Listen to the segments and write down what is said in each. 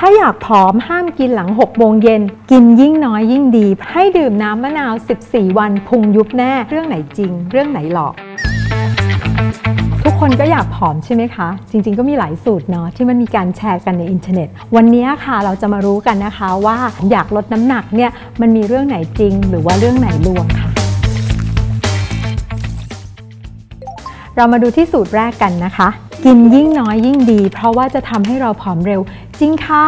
ถ้าอยากผอมห้ามกินหลัง 6 โมงเย็น กินยิ่งน้อยยิ่งดี ให้ดื่มน้ำมะนาว 14 วันพุงยุบแน่ เรื่องไหนจริง เรื่องไหนหลอก ทุกคนก็อยากผอมใช่ไหมคะ จริงๆ ก็มีหลายสูตรเนาะที่มันมีการแชร์กันในอินเทอร์เน็ต วันนี้ค่ะเราจะมารู้กันนะคะว่าอยากลดน้ำหนักเนี่ยมันมีเรื่องไหนจริง หรือว่าเรื่องไหนลวงค่ะเรามาดูที่สูตรแรกกันนะคะ กินยิ่งน้อยยิ่งดี เพราะว่าจะทำให้เราผอมเร็ว จริงค่ะ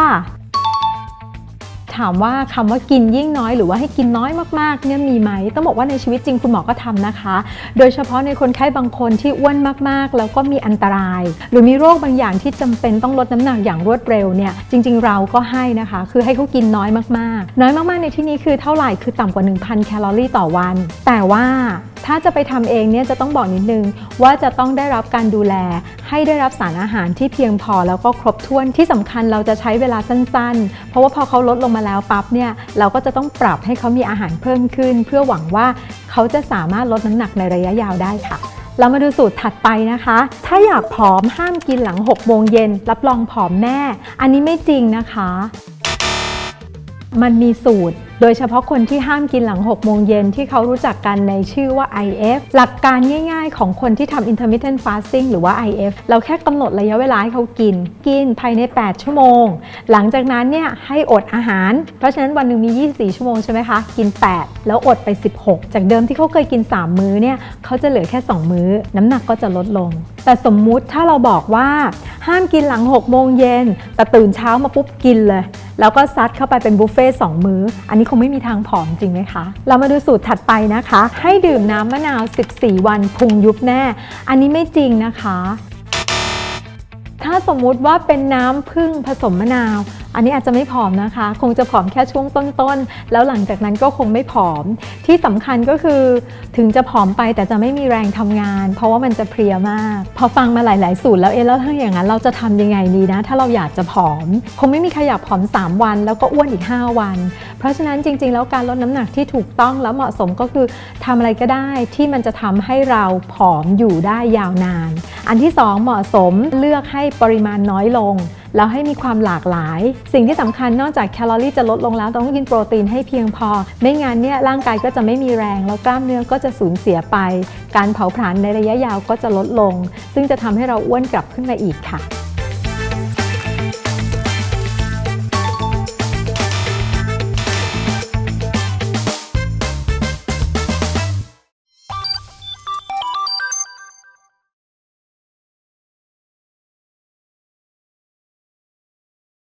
ถามว่าคำว่ากินยิ่งน้อยหรือว่าให้กินน้อยมากๆเนี่ยมีไหมต้องบอกว่าในชีวิตจริงคุณหมอก็ทำนะคะ โดยเฉพาะในคนไข้บางคนที่อ้วนมากๆ แล้วก็มีอันตราย หรือมีโรคบางอย่างที่จำเป็นต้องลดน้ำหนักอย่างรวดเร็วเนี่ยจริง ๆ เราก็ให้นะคะ คือให้เขากินน้อยมากๆ น้อยมากๆในที่นี้คือเท่าไหร่คือต่ำกว่า 1,000 แคลอรี่ต่อวัน แต่ว่า ถ้าจะไปทำเองเนี่ยจะต้องบอกนิดนึง ว่าจะต้องได้รับการดูแล ให้ได้รับสารอาหารที่เพียงพอแล้วก็ครบถ้วนที่สำคัญเราจะใช้เวลาสั้นๆ เพราะว่าพอเขาลดลงมาแล้วปั๊บเนี่ยเราก็จะต้องปรับให้เขามีอาหารเพิ่มขึ้น เพื่อหวังว่าเขาจะสามารถลดน้ำหนักในระยะยาวได้ค่ะเรามาดูสูตรถัดไปนะคะ ถ้าอยากผอมห้ามกินหลัง 6 โมงเย็น รับรองผอมแน่ อันนี้ไม่จริงนะคะ มันมีสูตร โดยเฉพาะคนที่ห้ามกินหลัง 6 โมงเย็นที่เขารู้จักกันในชื่อว่า IF หลักการง่ายๆ ของคนที่ทำ intermittent fasting หรือว่า IF เราแค่กำหนดระยะเวลาให้เขากิน กินภายใน 8 ชั่วโมง หลังจากนั้นเนี่ยให้อดอาหาร เพราะฉะนั้นวันหนึ่งมี 24 ชั่วโมงใช่ไหมคะ กิน 8 แล้วอดไป 16 จากเดิมที่เขาเคยกิน 3 มื้อเนี่ยเขาจะเหลือแค่ 2 มื้อ น้ำหนักก็จะลดลง แต่สมมุติถ้าเราบอกว่าห้ามกินหลัง 6 โมงเย็นแต่ตื่นเช้ามาปุ๊บกินเลย แล้วก็ซัดเข้าไปเป็นบุฟเฟ่สองมื้อ อันนี้คงไม่มีทางผอมจริงไหมคะ เรามาดูสูตรถัดไปนะคะ ให้ดื่มน้ำมะนาว 14 วันพุงยุบแน่ อันนี้ไม่จริงนะคะ ถ้าสมมุติว่าเป็นน้ำพึ่งผสมมะนาวอันนี้อาจจะไม่ผอมนะคะ คงจะผอมแค่ช่วงต้นๆ แล้วหลังจากนั้นก็คงไม่ผอม ที่สำคัญก็คือถึงจะผอมไปแต่จะไม่มีแรงทำงาน เพราะว่ามันจะเพลียมาก พอฟังมาหลาย ๆ สูตรแล้วเอ๊ะแล้วถ้าอย่างนั้นเราจะทำยังไงดีนะ ถ้าเราอยากจะผอม คงไม่มีใครอยากผอม 3 วัน แล้วก็อ้วนอีก 5 วัน เพราะฉะนั้นจริง ๆ แล้วการลดน้ำหนักที่ถูกต้องแล้วเหมาะสมก็คือทำอะไรก็ได้ที่มันจะทำให้เราผอมอยู่ได้ยาวนาน อันที่ 2 เหมาะสมเลือกให้ปริมาณน้อยลง แล้วให้มีความหลากหลาย สิ่งที่สำคัญนอกจากแคลอรี่จะลดลงแล้วต้องกินโปรตีนให้เพียงพอ ไม่งั้นเนี่ยร่างกายก็จะไม่มีแรง แล้วกล้ามเนื้อก็จะสูญเสียไป การเผาผลาญในระยะยาวก็จะลดลง ซึ่งจะทำให้เราอ้วนกลับขึ้นมาอีกค่ะ